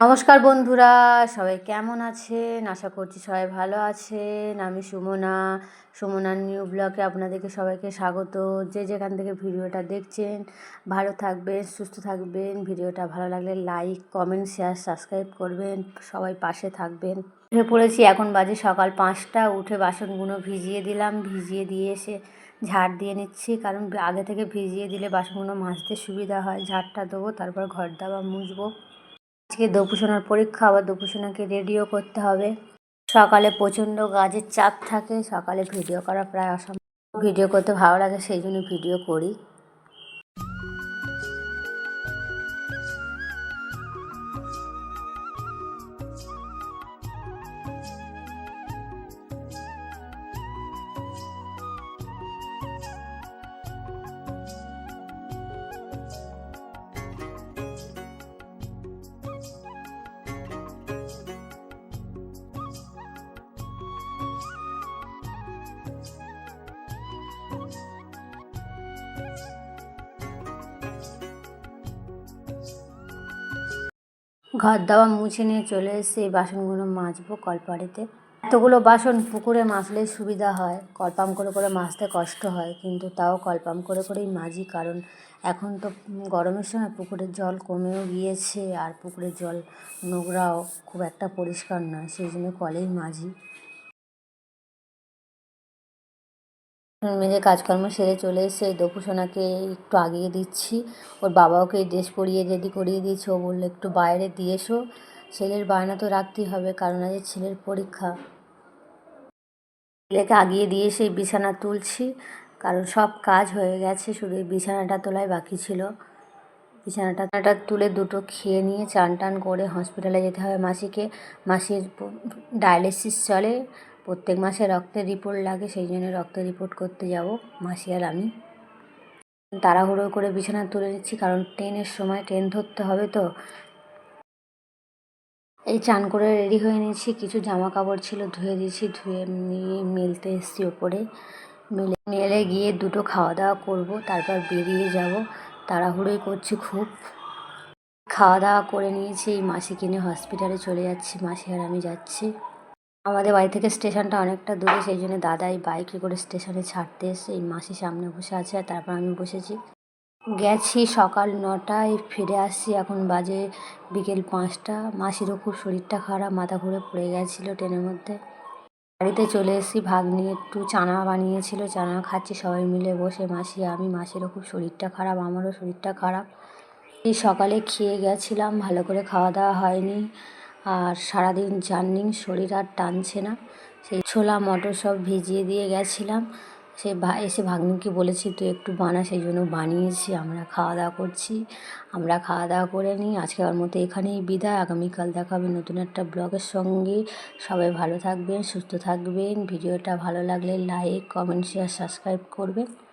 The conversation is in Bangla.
নমস্কার বন্ধুরা, সবাই কেমন আছেন? আশা করছি সবাই ভালো আছেন। আমি সুমনা, সুমনার নিউ ব্লগে আপনাদেরকে সবাইকে স্বাগত। যে যেখান থেকে ভিডিওটা দেখছেন, ভালো থাকবেন, সুস্থ থাকবেন। ভিডিওটা ভালো লাগলে লাইক কমেন্ট শেয়ার সাবস্ক্রাইব করবেন। সবাই পাশে থাকবেন। উঠে পড়েছি, এখন বাজে সকাল পাঁচটা। উঠে বাসনগুলো ভিজিয়ে দিলাম। ভিজিয়ে দিয়ে এসে ঝাড় দিয়ে নিচ্ছি। কারণ আগে থেকে ভিজিয়ে দিলে বাসনগুলো মাজতে সুবিধা হয়। ঝাড়টা দেবো, তারপর ঘর দাবা মুছবো। আজকে দপুসোনার পরীক্ষা আবার দপুসোনাকে রেডিও করতে হবে। সকালে প্রচণ্ড কাজের চাপ থাকে, সকালে ভিডিও করা প্রায় অসম্ভব। ভিডিও করতে ভালো লাগে, সেই জন্য ভিডিও করি। ঘর দাওয়া মুছে নিয়ে চলে এসে বাসনগুলো মাজবো কলপাড়িতে। এতগুলো বাসন পুকুরে মাজলেই সুবিধা হয়। কলপাম করে করে মাজতে কষ্ট হয়, কিন্তু তাও কলপাম করে করেই মাজি, কারণ এখন তো গরমের সময় পুকুরের জল কমেও গিয়েছে, আর পুকুরের জল নোংরাও খুব একটা পরিষ্কার নয়, সেই জন্য কলেই মাজি। মেঝে কাজকর্ম সেরে চলে এসে দপুসোনাকে একটু আগিয়ে দিচ্ছি। ওর বাবাকে ড্রেস পরিয়ে রেডি করিয়ে দিয়েছি। ও বলল, একটু বাইরে দিয়ে এসো। ছেলের বায়না তো রাখতেই হবে, কারণ আজ ছেলের পরীক্ষা। ছেলেকে আগিয়ে দিয়ে সেই বিছানা তুলছি। কারণ সব কাজ হয়ে গেছে, শুধু এই বিছানাটা তোলাই বাকি ছিল। বিছানাটা তুলে দুটো খেয়ে নিয়ে চান টান করে হসপিটালে যেতে হবে মাসিকে। মাসির ডায়ালিসিস চলে। প্রত্যেক মাসে রক্তের রিপোর্ট লাগে, সেই জন্য রক্তের রিপোর্ট করতে যাব, মাসি আর আমি। তাড়াহুড়ো করে বিছানা তুলে নিচ্ছি, কারণ ট্রেনের সময় ট্রেন ধরতে হবে তো। এই চান করে রেডি হয়ে নিয়েছি, কিছু জামা কাপড় ছিল ধুয়ে দিয়েছি, ধুয়ে নিয়ে মেলতে এসেছি ওপরে। মেলে মেলে গিয়ে দুটো খাওয়া দাওয়া করব, তারপর বেরিয়ে যাব। তাড়াহুড়োই করছি খুব। খাওয়া দাওয়া করে নিয়েছি, এই মাসি কিনে হসপিটালে চলে যাচ্ছি, মাসি আর আমি যাচ্ছি। আমাদের বাড়ি থেকে স্টেশনটা অনেকটা দূরে, সেই জন্য দাদাই বাইকে করে স্টেশনে ছাড়তে এসে এই মাসি সামনে বসে আছে আর তারপর আমি বসেছি। গেছি সকাল নটায়, ফিরে আসছি এখন বাজে বিকেল পাঁচটা। মাসিরও খুব শরীরটা খারাপ, মাথা ঘুরে পড়ে গেছিল ট্রেনের মধ্যে। বাড়িতে চলে এসেছি ভাগ নিয়ে একটু চানা বানিয়েছিল, চানা খাচ্ছি, সবাই মিলে বসে। মাসি, আমি, মাসিরও খুব শরীরটা খারাপ, আমারও শরীরটা খারাপ। এই সকালে খেয়ে গেছিলাম, ভালো করে খাওয়া দাওয়া হয়নি। আর সারাদিন জার্নি, শরীর আর টানছে না। সেই ছোলা মটর সব ভিজিয়ে দিয়ে গেছিলাম। সে এসে ভাগ্নিকে বলেছি, তুই একটু বানা সেই জন্য বানিয়েছি, আমরা খাওয়া দাওয়া করছি। আমরা খাওয়া দাওয়া করে নিই। আজকে ওর মতো এখানেই বিদায়। আগামীকাল দেখা হবে নতুন একটা ব্লগের সঙ্গে। সবাই ভালো থাকবেন, সুস্থ থাকবেন। ভিডিওটা ভালো লাগলে লাইক, কমেন্ট শেয়ার সাবস্ক্রাইব করবেন।